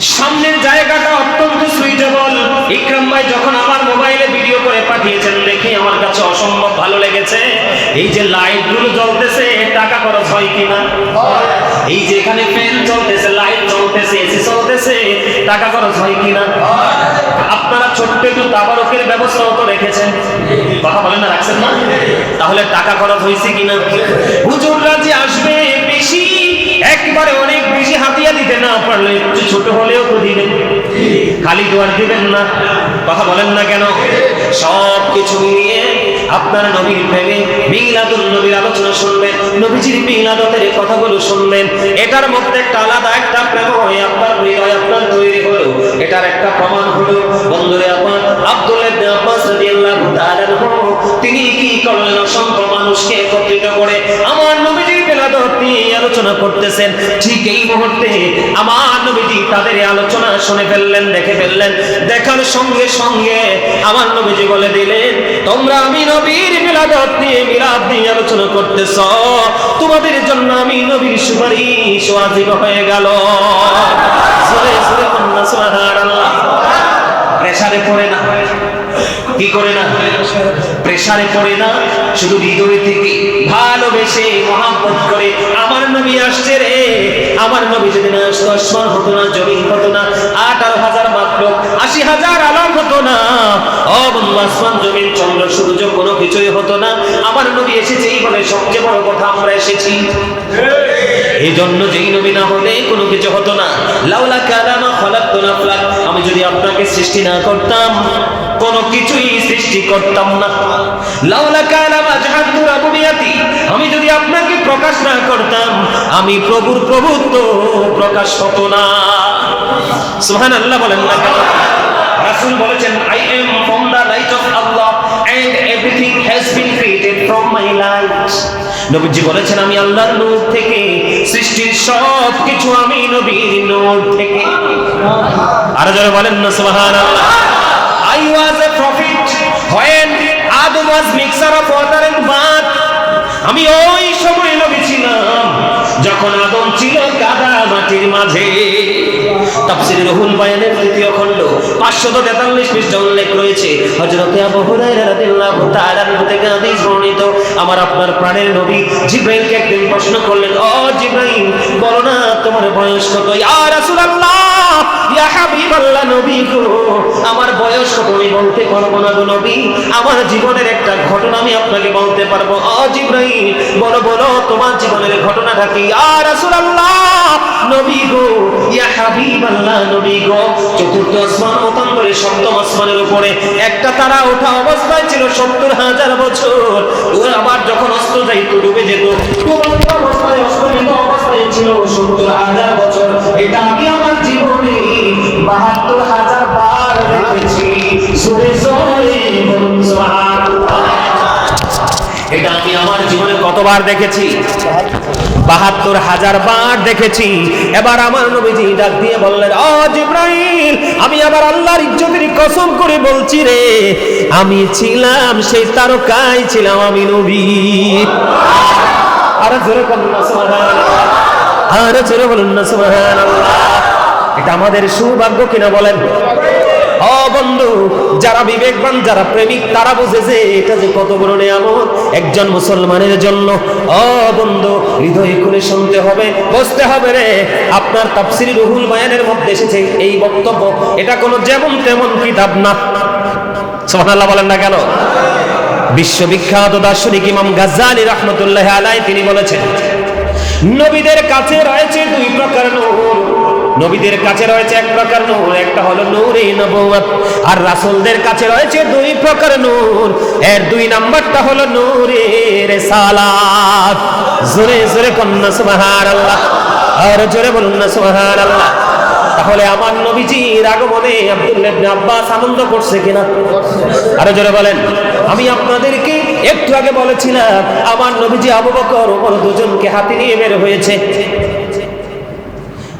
সামনের জায়গাটা অত্যন্ত সুইটেবল ইকরাম ভাই যখন আমার মোবাইলে ভিডিও করে পাঠিয়েছেন দেখে আমার কাছে অসম্ভব ভালো লেগেছে। এই যে লাইটগুলো জ্বলতেছে টাকা খরচ হয় কিনা? এই যে এখানে ফ্যান চলতেছে লাইট চলতেছে এসি চলতেছে, টাকা খরচ হয় কিনা? আপনারা ছোট্ট একটু তাবারকের ব্যবস্থাও তো রেখেছেন। কথা বলেন না, রাখছেন না? তাহলে টাকা খরচ হয়েছে কিনা? হুজুররা যে আসবে একবারে অনেক বেশি হাতিয়া দিতে না পারলে ছোট হলেও তো দিবেন খালি দোয়ার দিবেন না, কথা বলেন না কেন? সব কিছু নিয়ে আপনার নবীর প্রেমে মিলাদুল নবীর আলোচনা শুনবেন, নবীজির মিলাদতের কথাগুলো শুনবেন। এটার মধ্যে একটা আলাদা একটা প্রেম হয়ে, আপনার হৃদয় আপনার তৈরি হলো। এটার একটা প্রমাণ হলো। বন্ধুরে আপনার আব্দুল আব্বাস রাদিয়াল্লাহু করতেছেন ঠিক এই মুহূর্তে আমার নবীজি তাদের আলোচনা শুনে ফেললেন, দেখে ফেললেন। দেখার সঙ্গে সঙ্গে আমার নবীজি বলে দিলেন, তোমরা আমি নবীর মিলাদত নিয়ে মিলাদ নিয়ে আলোচনা করতেছ। তোমাদের জন্য আমি নবীর সুপারিশ ওয়াজিব হয়ে গেল। জোরে প্রেসারে পড়ে না। কি করে না? প্রেসারে পড়ে না। শুধু হৃদয় থেকে ভালোবেসে মহাব্বত করে আমার নবী আসছে রে আমার নবী যদি না আসমান হতো না, জমিন হতো না, আঠারো হাজার মাত্র আশি হাজার আলাম হতো না। জমিন, চন্দ্র, সূর্য কোনো কিছুই হতো না। আমার নবী এসেছেই বলে সবচেয়ে বড় কথা আমরা এসেছি। এই জন্য যেই নবী না হলে কোনো কিছু হতো না। লাউলা কালামা আমি যদি আপনাকে সৃষ্টি না করতাম, কোনো কিছুই সৃষ্টি করতাম না। লাউলা কালামা জাহাদু রাবুবিয়াতি আমি যদি প্রকাশ না করতাম, আমি প্রভুর প্রভুত্ব প্রকাশ হতো না। সুবহানাল্লাহ বলেন না কেন? রাসূল বলেছেন I am from the light of Allah and everything has been created from my light নবীজি বলেছেন, আমি আল্লাহর নূর থেকে, সৃষ্টির সব কিছু আমি নবীর নূর থেকে। আর যারা বলেন না, সুবহানাল্লাহ। I was a prophet when Adam was mixer of water and bath. আমি ওই সময় যখন আদম ছিল কাদা মাটির মাঝে তাফসীর রুহুল বায়ানের তৃতীয় খণ্ড 543 পৃষ্ঠা উল্লেখ রয়েছে। হযরতে আবু হুরায়রা রাদিয়াল্লাহু তাআলা থেকে হাদিস বর্ণিত, আমার আপনার প্রাণের নবী জিব্রাইলকে একদিন প্রশ্ন করলেন, ও জিব্রাইল, বলো না তোমার বয়স কত? ইয়া রাসূলুল্লাহ! আমার বয়স আমি বলতে পারব না নবী? আমার জীবনের একটা ঘটনা আমি আপনাকে বলতে পারব। ও বলো বলো, তোমার জীবনের ঘটনাটা কি? ইয়া রাসূলুল্লাহ নবী গো, ইয়া তারা ওঠা অবস্থায় ছিল সত্তর হাজার বছর। আবার যখন অস্ত যাইতো, ডুবে যেত। অবস্থায় অস্তমিত কতবার দেখেছি। বাহাত্তর হাজার বার দেখেছি। এবার আমার নবীজি ডাক দিয়ে বললেন ও জিব্রাইল, আমি আবার আল্লাহর ইজ্জতের কসম করে বলছি রে, আমি ছিলাম সেই তারকায় ছিলাম আমি নবী। আরে জোরে বলুন না, সুবহানাল্লাহ। আরে জোরে বলুন না, সুবহানাল্লাহ। এটা আমাদের সৌভাগ্য কিনা বলেন? বন্ধু, যারা বিবেকবান, যারা প্রেমিক, তারা বুঝেছে এটা যে কত বড় নিয়ামত একজন মুসলমানের জন্য। ও বন্ধু, হৃদয় খুলে শুনতে হবে হবে রে। আপনার রুহুল মধ্যে এসেছে এই বক্তব্য। এটা কোনো যেমন তেমন কিতাব না। সুবহানাল্লাহ বলেন না কেন? বিশ্ববিখ্যাত দার্শনিক ইমাম গাজ্জালি রহমতুল্লাহ আলাই তিনি বলেছেন, নবীদের কাছে রয়েছে দুই প্রকার নূর। নবীদের কাছে রয়েছে এক প্রকার নূর, একটা হলো নূরে নবুয়ত আর রাসূলদের কাছে রয়েছে দুই প্রকার নূর। এর দুই নাম্বারটা হলো নূরে রিসালাত। জোরে জোরে কন্না সুবহানাল্লাহ। আর জোরে বলুন না, সুবহানাল্লাহ। তাহলে আমার নবীজির আগমনে আব্দুল্লাহ ইবনে আব্বাস আনন্দ করছে কিনা? আরও জোরে বলেন। আমি আপনাদেরকে একটু আগে বলেছিলাম, আমার নবীজি আবু বকর ওমর দুজনকে হাতে নিয়ে বের হয়েছে।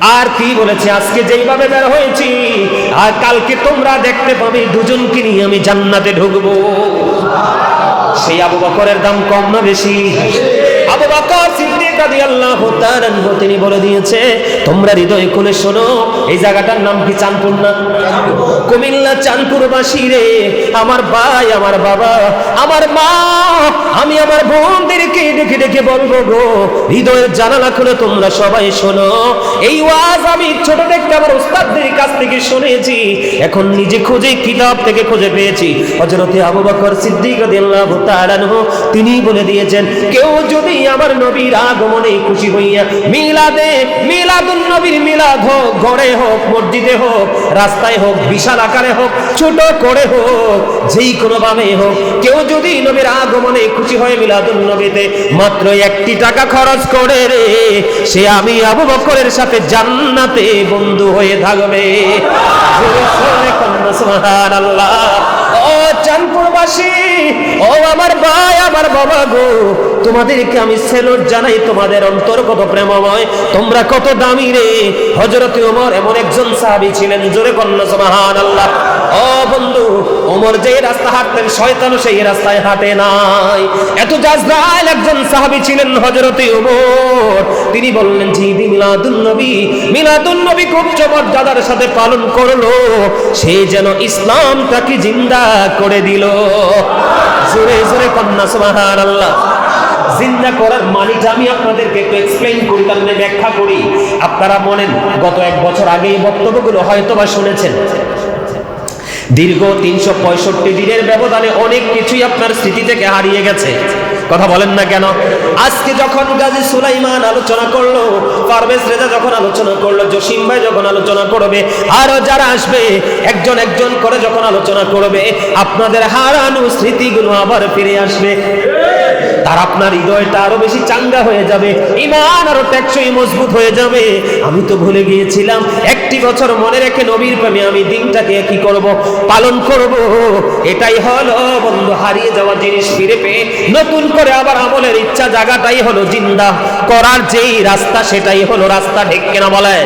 আর কি বলেছে? আজকে যেইভাবে বের হয়েছি, আর কালকে তোমরা দেখতে পাবে দুজনকে নিয়ে আমি জান্নাতে ঢুকবো। সেই আবু বকরের দাম কম না বেশি? আবু বকর তিনি বলে দিয়েছে, তোমরা হৃদয় খুলে শোনো, এই জায়গাটার নাম কি চাঁদপুর না? কুমিল্লা চাঁদপুরবাসী রে, আমার ভাই, আমার বাবা, আমার মা, আমি আমার বোনদেরকে ডেকে ডেকে বলব গো, হৃদয়ের জানালা খুলে তোমরা সবাই শোনো। এই ওয়াজ আমি ছোট থেকে আমার উস্তাদদের কাছ থেকে শুনেছি, এখন নিজে খুঁজে কিতাব থেকে খুঁজে পেয়েছি। হযরতে আবু বকর সিদ্দিক রাদিয়াল্লাহু তাআলা তিনি বলে দিয়েছেন, কেউ যদি আমার নবীর আগমনে খুশি হইয়া, মিলাদে, মিলাদুন নবীর মিলাদ হোক, ঘরে হোক, মসজিদে হোক, রাস্তায় হোক, বিশাল আকারে হোক, ছোট করে হোক, যেই কোনো ভাবে হোক, কেউ যদি নবীর আগমনে খুশি হয়ে মিলাদুন নবীতে মাত্র একটি টাকা খরচ করে রে, সে আমি আবু বকরের সাথে জান্নাতে বন্ধু হয়ে থাকবে। সুবহানাল্লাহ। ও চাঁদপুরবাসী ও আমার ভাই, আমার বাবা গো, তোমাদেরকে আমি সেলুট জানাই, তোমাদের অন্তর কত প্রেমময়। তোমরা কত দামি রে? হযরত ওমর এমন একজন সাহাবী ছিলেন, জোরে কন্যা সুবহানাল্লাহ। ও বন্ধু, ওমর যে রাস্তা হাঁটতেন, শয়তানও সেই রাস্তায় হাঁটে নাই। এত জাজরাইল একজন সাহাবী ছিলেন হযরত ওমর। তিনি বললেন, জি মিলাদুন নবী। মিলাদুন নবী খুব চমৎকার সাথে পালন করল। সে যেন ইসলামটাকে জিন্দা করে দিল। জোরে জোরে কন্যা, সুবহানাল্লাহ। জিন্দা করার মানিটা আমি আপনাদেরকে একটু এক্সপ্লেইন করি, তার মানে ব্যাখ্যা করি। আপনারা মনেন গত এক বছর আগে এই বক্তব্যগুলো হয়তো বা শুনেছেন। দীর্ঘ তিনশো পঁয়ষট্টি দিনের ব্যবধানে অনেক কিছুই আপনার স্মৃতি থেকে হারিয়ে গেছে। কথা বলেন না কেন? আজকে যখন গাজী সুলাইমান আলোচনা করল, পারভেজ রেজা যখন আলোচনা করল, জসিম ভাই যখন আলোচনা করবে, আরও যারা আসবে, একজন একজন করে যখন আলোচনা করবে, আপনাদের হারানো স্মৃতিগুলো আবার ফিরে আসবে। তার আপনার হৃদয়টা আরও বেশি চাঙ্গা হয়ে যাবে ইমান আরও টেকসই মজবুত হয়ে যাবে। আমি তো ভুলে গিয়েছিলাম, একটি বছর মনে রেখে নবীর প্রেমে আমি দিনটাকে কি করব, পালন করব? এটাই হলো বন্ধু, হারিয়ে যাওয়া জিনিস ফিরে পেয়ে, নতুন করে আবার আমলের ইচ্ছা জায়গাটাই হলো জিন্দা। করার যেই রাস্তা, সেটাই হলো রাস্তা, ঠিক কিনা বলে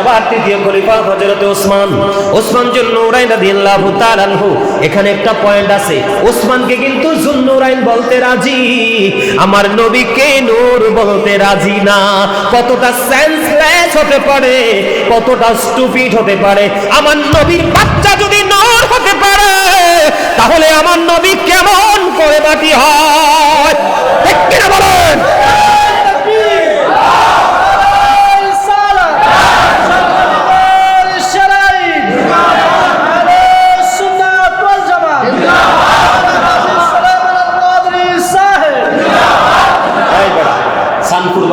এবার তৃতীয় খলিফা হযরত ওসমান। ওসমান জুন নূরাইন রাদিয়াল্লাহু তাআলা আনহু, এখানে একটা পয়েন্ট আছে। ওসমানকে কিন্তু নূরাইন বলতে রাজি? আমার নবীকে নূর বলতে রাজি না। কতটা সেন্সলেস হতে পারে, কতটা স্টুপিড হতে পারে। আমার নবীর বাচ্চা যদি নূর হতে পারে, তাহলে আমার নবী কেমন করে বাকি হয়? ঠিক কিনা বলেন?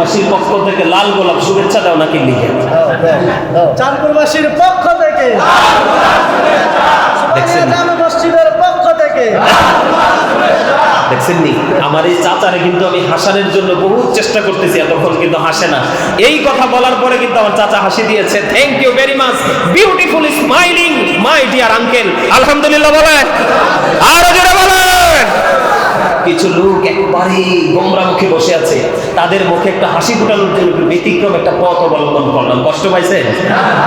সানপুরবাসীর পক্ষ থেকে লাল গোলাপ শুভেচ্ছা দাও নাকি লিখে। চাঁদপুরবাসীর পক্ষ থেকে। মসজিদের পক্ষ থেকে। দেখছেন নি? আমার এই চাচারে কিন্তু আমি হাসানোর জন্য বহু চেষ্টা করতেছি এতক্ষণ কিন্তু হাসে না। এই কথা বলার পরে কিন্তু আমার চাচা হাসি দিয়েছে। Thank you very much beautiful smiling my dear uncle আলহামদুলিল্লাহ বলেন। আরও জোরে বলেন। কিছু লোক একবারে গোমরা মুখে বসে আছে। তাদের মুখে একটা হাসি ফোটানোর জন্য ব্যতিক্রম একটা পথ অবলম্বন করলাম। কষ্ট পাইছেন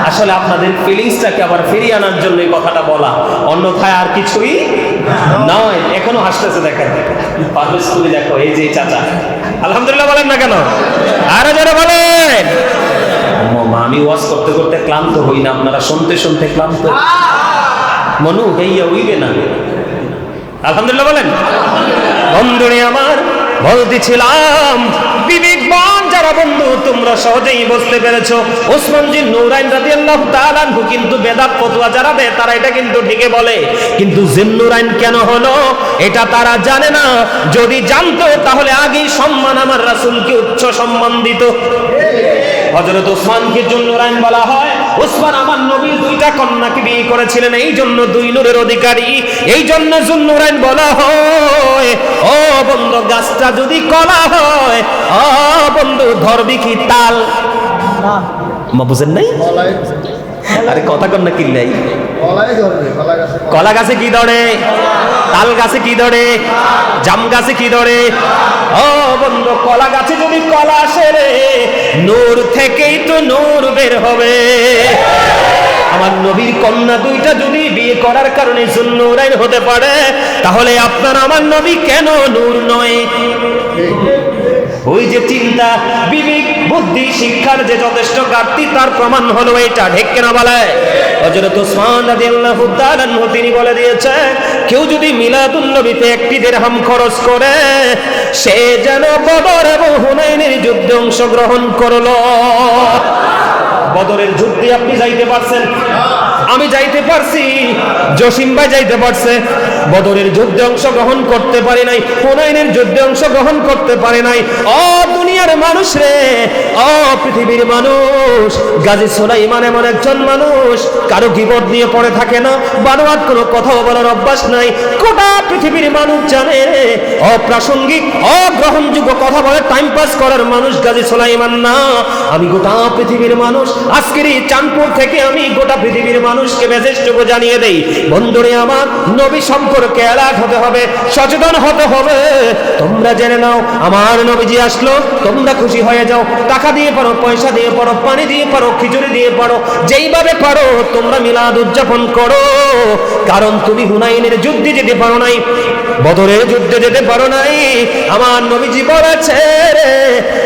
আসলে আপনাদের ফিলিংসটাকে আবার ফিরিয়ে আনার জন্য এই কথাটা বলা। অন্যথায় আর কিছুই নয়। এখনও হাসতেছে, দেখেন। পারভেজ তুমি দেখো, এই যে চাচা। আলহামদুলিল্লাহ বলেন না কেন? আরও যারা বলেন! আমি ওয়াজ করতে করতে ক্লান্ত হই না। আপনারা শুনতে শুনতে ক্লান্ত। মনু, হইয়া উইবে না। আলহামদুলিল্লাহ বলেন। বন্ধুরে আমার, বলতেছিলাম বিবেকবান যারা বন্ধু, তোমরা সহজেই বুঝতে পেরেছ। ওসমান জি নুরাইন রাদিয়াল্লাহু তাআলা আনহু কিন্তু বেদাত ফতোয়া যারা দেয়, তারা এটা কিন্তু ঠিকই বলে। কিন্তু জিন্নুরাইন কেন হলো? এটা তারা জানে না। যদি জানতো, তাহলে আগেই সম্মান আমার রাসূলকে উচ্চ সম্মান দিত। হযরত ওসমানকে জুন্নুরাইন বলা হয় ওসমান, আমার নবীর দুইটা কন্যাকে বিয়ে করেছিলেন, এই জন্য দুই নূরের অধিকারী। এই জন্য জুন্নুরাইন বলা হয়, ও বন্ধু, গাছটা যদি কলা হয়, ও বন্ধু, ধরবি কি তাল? মা, বুঝেন নাই? আরে, কথা কন না কিল্লাই কলা গাছে কি ধরে? তাল গাছে কি ধরে? জাম গাছে কি ধরে? ও বন্ধু, কলা গাছে যদি কলা আসে রে নূর থেকেই তো নূর বের হবে। আমার নবীর কন্যা দুইটা যদি বিয়ে করার কারণে সুন্নুরাইন হতে পারে, তাহলে আপনার আমার নবী কেন নূর নয়? ওই যে চিন্তা, বিবেক, বুদ্ধি, শিক্ষার যে যথেষ্ট ঘাটতি, তার প্রমাণ হলো এটা ঢেকে না বলে? হযরত ওসমান রাদিয়াল্লাহু তাআলা তিনি বলে দিয়েছে কেউ যদি মিলাদুন নবীতে একটি দিরহাম খরচ করে, সে যেন বদর এবং হুনাইনের যুদ্ধে অংশগ্রহণ করল। বদরের যুদ্ধে আপনি যাইতে পারছেন আমি যাইতে পারছি। জসিম ভাই যাইতে পারছে। বদরের যুদ্ধে অংশগ্রহণ করতে পারে নাই। হুনাইনের যুদ্ধে অংশগ্রহণ করতে পারে নাই। অ, দুনিয়ার মানুষ রে। অ, পৃথিবীর মানুষ। গাজী সোলাইমান এমন একজন মানুষ। কারও গিবদ নিয়ে পড়ে থাকে না। বানোয়ার কোনো কথাও বলার অভ্যাস নাই। গোটা পৃথিবীর মানুষ জানে অপ্রাসঙ্গিক অগ্রহণযোগ্য কথা বলে টাইম পাস করার মানুষ গাজী সোলাইমান না। আমি গোটা পৃথিবীর মানুষ। আজকের এই চাঁদপুর থেকে আমি গোটা পৃথিবীর মানুষকে মেসেজটুকু জানিয়ে দেই, বন্ধুরে আমার, নবী সম্পর্কে অ্যালার্ট হতে হবে, সচেতন হতে হবে। তোমরা জেনে নাও, আমার নবীজি আসলো, তোমরা খুশি হয়ে যাও, টাকা দিয়ে পারো, পয়সা দিয়ে পারো, পানি দিয়ে পারো, খিচুড়ি দিয়ে পারো, যেইভাবে পারো, তোমরা মিলাদ উদযাপন করো। কারণ তুমি হুনাইনের যুদ্ধে যেতে পারো নাই বদরের যুদ্ধে যেতে পারো নাই। আমার নবীজি বলেছে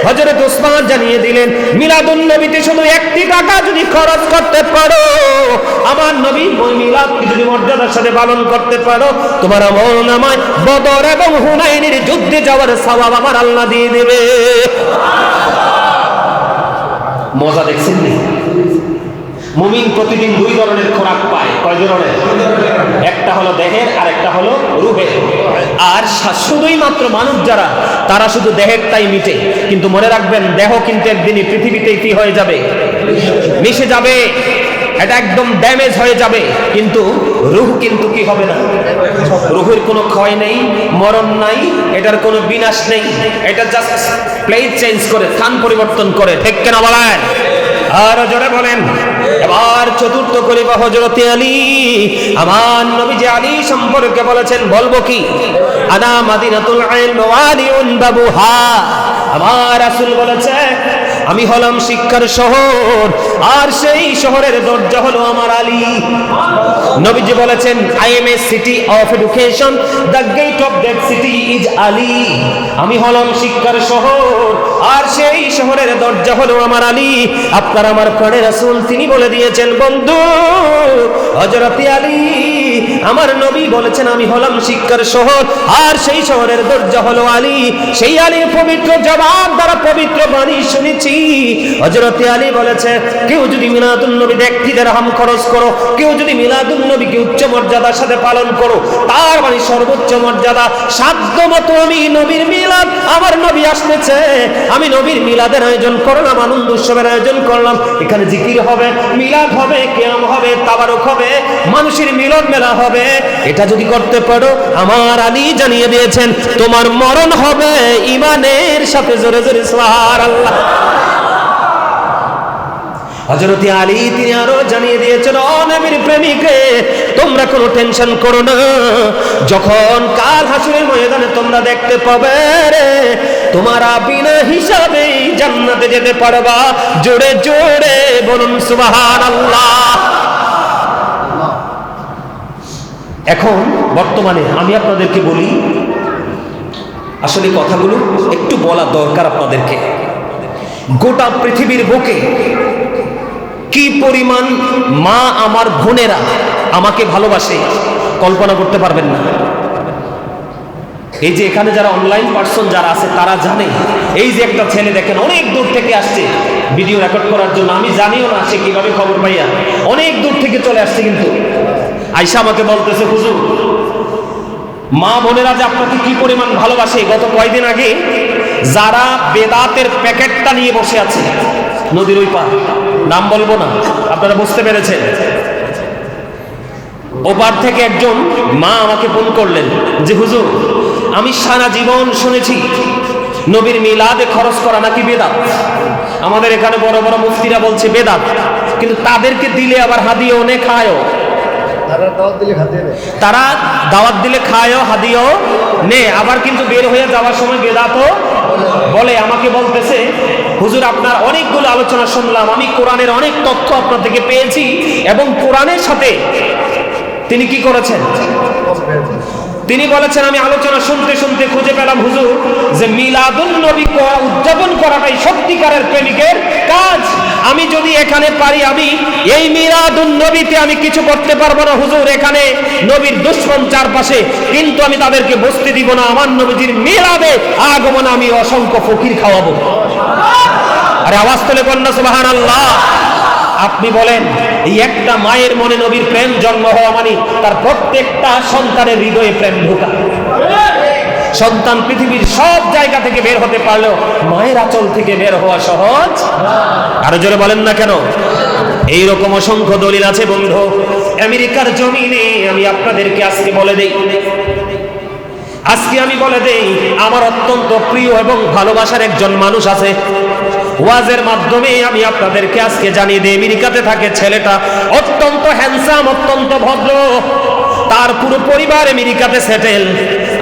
হজরত ওসমান জানিয়ে দিলেন, মিলাদুন নবীতে শুধু একটি টাকা যদি খরচ করতে পারো, আমার নবী ওই মিলাদ যদি মর্যাদার সাথে পালন করতে পারো, তোমার আমল নামায় বদর এবং হুনাইনের যুদ্ধে যাওয়ার সওয়াব আমার আল্লাহ দিয়ে দেবে। মজা দেখছেন মুমিন প্রতিদিন দুই ধরনের খোরাক পায়। কয় ধরনের? একটা হলো দেহের আর একটা হলো রুহের। আর শুধুই মাত্র মানুষ যারা, তারা শুধু দেহেরটাই মিটে। কিন্তু মনে রাখবেন, দেহ কিন্তু একদিনই পৃথিবীতে কি হয়ে যাবে। মিশে যাবে, এটা একদম ড্যামেজ হয়ে যাবে। কিন্তু রুহ কিন্তু কি হবে না? রুহের কোনো ক্ষয় নেই, মরণ নাই, এটার কোনো বিনাশ নেই। এটা জাস্ট প্লেস চেঞ্জ করে, স্থান পরিবর্তন করে। ঠিক কেনা বলেন? আর জোরে বলেন। এবার চতুর্থ খলিফা হজরতে আলী। আমার নবী যে আলী সম্পর্কে বলেছেন, বলব কি? আনা মাদিনাতুল ইলম ওয়ালিউন বাবুহা। আমার রাসূল বলেছে আমি হলাম শিক্ষার শহর, আর সেই শহরের দরজা হলো আমার আলী। নবীজি বলেছেন I am a city of education the gate of that city is Ali. আমি হলাম শিক্ষার শহর, আর সেই শহরের দরজা হলো আমার আলী। আপনার আমার প্রাণের রাসূল, তিনি বলে দিয়েছেন, বন্ধু, হযরত আলী আমার নবী বলেছেন, আমি হলাম শিক্ষার শহর। আর সেই শহরের দরজা হলো আলী। সেই আলীর পবিত্র জবাব দ্বারা পবিত্র বাণী শুনেছি। হযরত আলী বলেছে, কেউ যদি মিলাদুন নবী ব্যক্তি হাম খরচ করো, কেউ যদি মিলাদুন নবীকে উচ্চ মর্যাদার সাথে পালন করো, তার মানে সর্বোচ্চ মর্যাদা। সাধ্য মতো আমি নবীর মিলাদ, আমার নবী আসতেছে। আমি নবীর মিলাদের আয়োজন করলাম, আনন্দ উৎসবের আয়োজন করলাম। এখানে জিকির হবে, মিলাদ হবে কেয়াম হবে, তাবারক হবে। মানুষের মিলন মেলা হবে। এটা যদি করতে পারো, আমার আলী জানিয়ে দিয়েছেন, তোমার মরণ হবে ইমানের সাথে জোরে জোরে সোহার আল্লাহ আলী, তিনি আরও জানিয়ে দিয়েছেন প্রেমিকে, তোমরা কোনো টেনশন করো না। যখন কাল হাসুরের ময়দানে তোমরা দেখতে পাবে রে, তোমারা বিনা হিসাবে জান্নাতে যেতে পারবা। জোরে জোরে বলুন সুবাহান আল্লাহ এখন বর্তমানে আমি আপনাদেরকে বলি, আসলে কথাগুলো একটু বলা দরকার আপনাদেরকে। গোটা পৃথিবীর বুকে কি পরিমাণ মা আমার বোনেরা আমাকে ভালোবাসে, কল্পনা করতে পারবেন না। এই যে এখানে যারা অনলাইন পার্সন যারা আছে, তারা জানে। এই যে একটা ছেলে দেখেন, অনেক দূর থেকে আসছে ভিডিও রেকর্ড করার জন্য। আমি জানিও না সে কীভাবে খবর পাইয়া। অনেক দূর থেকে চলে আসছে কিন্তু। আয়সা আমাকে বলতেছে, হুজুর, মা বোনেরা যে আপনাকে কি পরিমাণ ভালোবাসে? গত কয়দিন আগে যারা বেদাতের প্যাকেটটা নিয়ে বসে আছে, নদীর ওই পার, নাম বলব না, আপনারা বুঝতে পেরেছেন? ওপার থেকে একজন মা আমাকে ফোন করলেন যে, হুজুর আমি সারা জীবন শুনেছি নবীর মিলাদে খরচ করা নাকি বেদাত। আমাদের এখানে বড় বড় মুফতিরা বলছে বেদাত কিন্তু তাদেরকে দিলে আবার হাদিয়ে অনেক খায়ও। তারা দাওয়াত দিলে খায়ও হাদিয়েও নে। আবার কিন্তু বের হয়ে যাওয়ার সময় বেদাতও বলে আমাকে বলতেছে হুজুর আপনার অনেকগুলো আলোচনা শুনলাম আমি কোরআনের অনেক তথ্য আপনার থেকে পেয়েছি এবং কোরআনের সাথে তিনি কি করেছেন? তিনি বলেছেন, আমি আলোচনা শুনতে শুনতে খুঁজে পেলাম হুজুর যে মিলাদুন নবী উদযাপন করাটাই সত্যিকারের প্রেমিকের কাজ। আমি যদি এখানে পারি, আমি এই মিলাদুন নবীতে আমি কিছু করতে পারব না হুজুর। এখানে নবীর দুশ্মন চারপাশে, কিন্তু আমি তাদেরকে বসতে দিব না। আমার নবীজির মিলাদে আগমন আমি অসংখ্য ফকির খাওয়াবো। আরে আওয়াজ তুলে কন্যা সুবাহান আল্লাহ আপনি বলেন এই একটা মায়ের মনে নবীর প্রেম জন্ম হওয়া মানে তার প্রত্যেকটা সন্তানের হৃদয়ে প্রেম ঢোকা। সন্তান পৃথিবীর সব জায়গা থেকে বের হতে পারলেও মায়ের আঁচল থেকে বের হওয়া সহজ আরও জোরে বলেন না কেন? এই রকম অসংখ্য দলিল আছে বন্ধু। আমেরিকার জমিনে আমি আপনাদেরকে আজকে বলে দেই। আজকে আমি বলে দেই, আমার অত্যন্ত প্রিয় এবং ভালোবাসার একজন মানুষ আছে। ওয়াজের মাধ্যমে আমি আপনাদেরকে আজকে জানিয়ে দিই, আমেরিকাতে থাকে ছেলেটা, অত্যন্ত হ্যান্ডসাম অত্যন্ত ভদ্র। তার পুরো পরিবার আমেরিকাতে সেটেল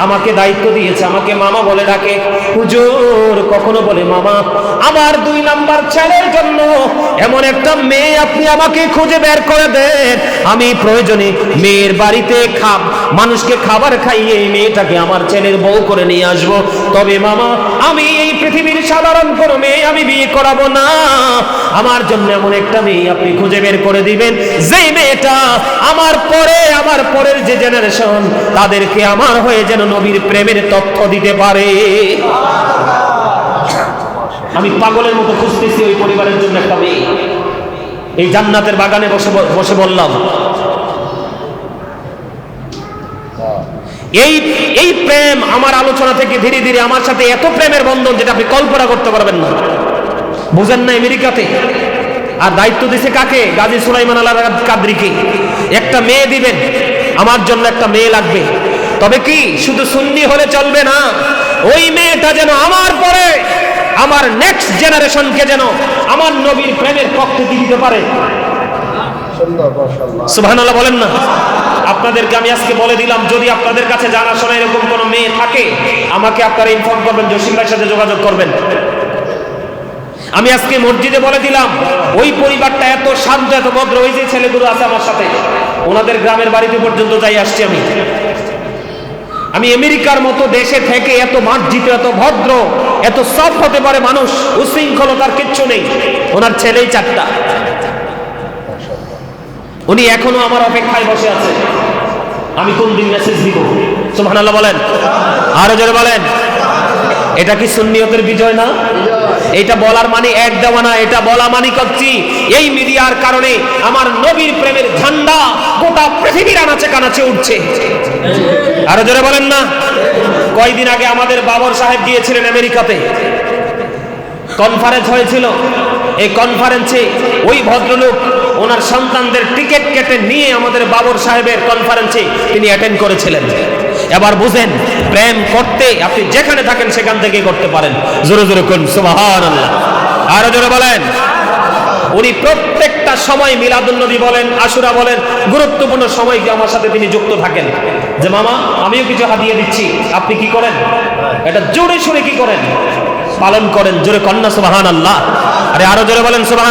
আমাকে দায়িত্ব দিয়েছে, আমাকে মামা বলে ডাকে। হুজুর, কখনো বলে, মামা, আমার দুই নাম্বার ছেলের জন্য এমন একটা মেয়ে আপনি আমাকে খুঁজে বের করে দেন। আমি প্রয়োজনে মেয়ের বাড়িতে খাব, মানুষকে খাবার খাইয়ে এই মেয়েটাকে আমার ছেলের বউ করে নিয়ে আসব। তবে মামা, আমি এই পৃথিবীর সাধারণ কোনো মেয়ে আমি বিয়ে করাবো না। আমার জন্য এমন একটা মেয়ে আপনি খুঁজে বের করে দিবেন। যে মেয়েটা আমার পরে, আমার পরের যে জেনারেশন তাদেরকে আমার হয়ে যেন নবীর প্রেমের তথ্য দিতে পারে। আমি পাগলের মতো খুঁজতেছি ওই পরিবারের জন্য একটা মেয়ে। এই জান্নাতের বাগানে বসে বসে বললাম, এই এই প্রেম আমার আলোচনা থেকে ধীরে ধীরে আমার সাথে এত প্রেমের বন্ধন যেটা আপনি কল্পনা করতে পারবেন না। বুঝেন না আমেরিকাতে। আর দায়িত্ব দিছে কাকে? গাজী সুলাইমান আল্লাহ কাদরিকে। একটা মেয়ে দিবেন আমার জন্য একটা মেয়ে লাগবে। তবে কি শুধু সুন্নি হলে চলবে না? ওই মেয়েটা যেন আমার পরে আমার নেক্সট জেনারেশনকে যেন আমার নবীর প্রেমের পক্ষে দিতে পারে? মাশাআল্লাহ। সুবহানাল্লাহ বলেন না। আপনাদেরকে আমি আজকে বলে দিলাম যদি আপনাদের কাছে জানাশোনা এরকম কোনো মেয়ে থাকে আমাকে আপনারা ইনফর্ম করবেন জসিম ভাইয়ের সাথে যোগাযোগ করবেন। আমি আজকে মসজিদে বলে দিলাম, ওই পরিবারটা এত শান্ত, এত ভদ্র, ওই যে ছেলেগুলো আছে আমার সাথে, ওনাদের গ্রামের বাড়িতে পর্যন্ত যাই আসছি আমি। আমি আমেরিকার মতো দেশে থেকে এত মার্জিত, এত ভদ্র, এত সফট হতে পারে মানুষ উশৃঙ্খলতার কিচ্ছু নেই। ওনার ছেলেই চারটা। উনি এখনও আমার অপেক্ষায় বসে আছে। আমি কোন দিন মেসেজ দিব? সুবহানাল্লাহ বলেন। আরও জোরে বলেন। এটা কি সুন্নিয়তের বিজয় না? এটা বলার মানে এক দেওয়া না, এটা বলা মানে করছি এই মিডিয়ার কারণে আমার নবীর প্রেমের ঝান্ডা গোটা পৃথিবীর আনাচে কানাচে উঠছে। আরও জোরে বলেন না। কয়দিন আগে আমাদের বাবর সাহেব গিয়েছিলেন আমেরিকাতে। কনফারেন্স হয়েছিল। এই কনফারেন্সে ওই ভদ্রলোক ওনার সন্তানদের টিকিট কেটে নিয়ে আমাদের বাবর সাহেবের কনফারেন্সে তিনি অ্যাটেন্ড করেছিলেন। এবার বুঝেন প্রেম করতে আপনি যেখানে থাকেন সেখান থেকে করতে পারেন। জোরে জোরে কোন সুবাহান আল্লাহ আরও জোরে বলেন। উনি প্রত্যেকটা সময় মিলাদুন্নবী বলেন, আশুরা বলেন, গুরুত্বপূর্ণ সময় আমার সাথে তিনি যুক্ত থাকেন? যে মামা, আমিও কিছু হাতিয়ে দিচ্ছি, আপনি কি করেন? এটা জোরে সুরে কি করেন? পালন করেন, জোরে কন্যা সুবাহান আল্লাহ আরে আরও জোরে বলেন সুবাহান